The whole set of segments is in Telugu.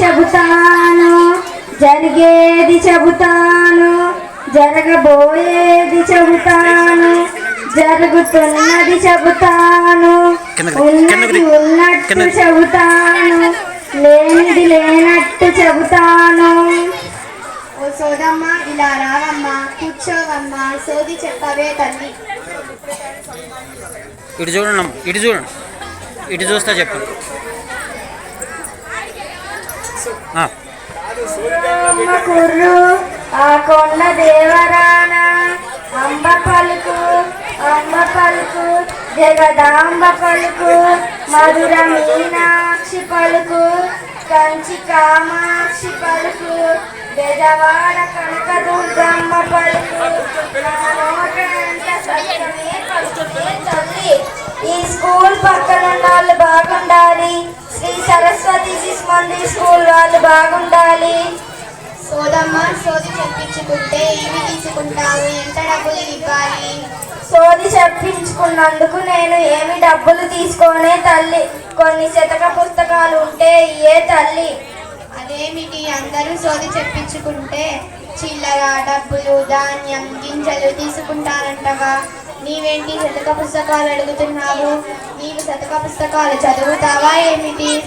చెబుతాను జరిగేది చెబుతాను జరగబోయేది చెబుతాను జరుగుతున్నది చెబుతాను ఉన్నది ఉన్నట్టు. చెబుతాను లేనిది లేనట్టు చెబుతాను. ఓ సోదమ్మ ఇలా రావమ్మా కూర్చోవమ్మా సోది చెప్పవే తల్లి. ఇటు చూడండి అమ్మ, ఇటు చూడండి. ఇటు చూస్తా చెప్పండి. అమ్మ కుర్రు ఆ కొండ దేవరాన అంబ పలుకు అంబ పలుకు జగదాంబ పలుకు మధుర మీనాక్షి పలుకు కంచి కామాక్షి పలుకు బెజవాడ కనక దుర్గమ్మ పలుకు ఈ స్కూల్ పక్కన వాళ్ళు బాగుండాలి. శ్రీ సరస్వతి శిశు మందిర్ స్కూల్ వాళ్ళు బాగుండాలి. సోదమ్మ సోది చెప్పించుకుంటే ఏమి తీసుకుంటావు? ఎంత డబ్బులు ఇవ్వాలి? సోది చెప్పించుకున్నందుకు నేను ఏమి డబ్బులు తీసుకోనే తల్లి. కొన్ని శతక పుస్తకాలు ఉంటే ఇయే తల్లి. అదేమిటి? అందరూ సోది చెప్పించుకుంటే చిల్లర డబ్బులు ధాన్యం గింజలు తీసుకుంటారంటగా నీవేంటి శతక పుస్తకాలు అడుగుతున్నావు? నీవు శతక పుస్తకాలు చదువుతావా ఏమిటి?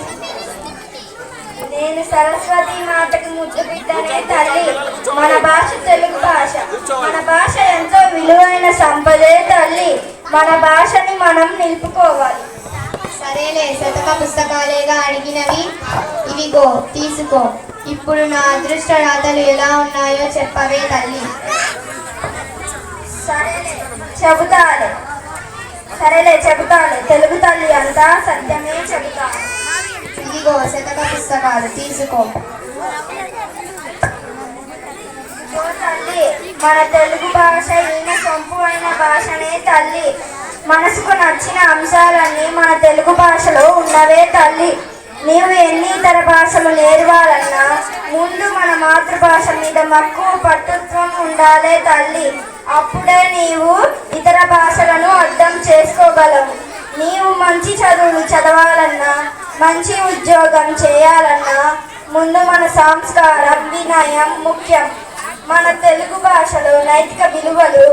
నేను సరస్వతి మాటకు ముద్దు పెట్టనే తల్లి. మన భాష తెలుగు భాష. మన భాష ఎంతో విలువైన సంపదే తల్లి. మన భాషని మనం నిలుపుకోవాలి. సరేలే శతక పుస్తకాలేగా అడిగినవి. ఇవిగో తీసుకో. ఇప్పుడు నా అదృష్ట రాతలు ఎలా ఉన్నాయో చెప్పవే తల్లి. సరేలే. చెబుతాలే సరేలే చెబుతాలే తెలుగు తల్లి అంతా సత్యమే చెబుతాను. ఇదిగో శతక పుస్తకాలు తీసుకో. తల్లి మన తెలుగు భాష ఈయన సొంపు అయిన భాషనే తల్లి. మనసుకు నచ్చిన అంశాలన్నీ మన తెలుగు భాషలో ఉన్నవే తల్లి. నీవు ఎన్ని ఇతర భాషలు నేర్వాలన్నా ముందు మన మాతృభాష మీద మక్కువ పట్టుత్వం ఉండాలే తల్లి. అప్పుడే నీవు ఇతర భాషలను అర్థం చేసుకోగలవు. నీవు మంచి చదువులు చదవాలన్నా మంచి ఉద్యోగం చేయాలన్నా ముందు మన సంస్కారం వినయం ముఖ్యం. మన తెలుగు భాషలో నైతిక విలువలు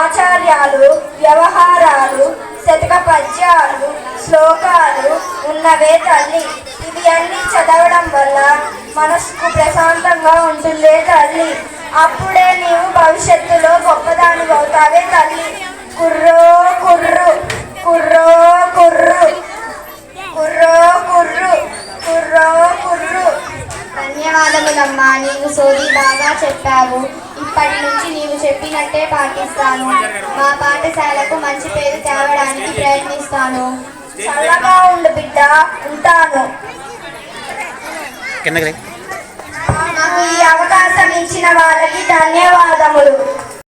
ఆచార్యాలు వ్యవహారాలు శతక పద్యాలు శ్లోకాలు ఉన్నవే తల్లి. ఇవి అన్ని చదవడం వల్ల మనసుకు ప్రశాంతంగా ఉంటుందే తల్లి. అప్పుడే నీవు భవిష్యత్తులో గొప్పదాని అవుతావే తల్లి. కుర్రో కుర్రు. కుర్రో కుర్రు. కుర్రో కుర్రు. కుర్రో కుర్రు. ధన్యవాదములమ్మా నీవు సోది బాగా చెప్పావు. ఇప్పటి నుంచి నీవు చెప్పినట్టే పాటిస్తాను. మా పాఠశాలకు మంచి పేరు తేవడానికి ప్రయత్నిస్తాను. చల్లగా ఉండు బిడ్డ ఉంటాను. కిందకి ఈ అవకాశం ఇచ్చిన వాళ్ళకి ధన్యవాదములు.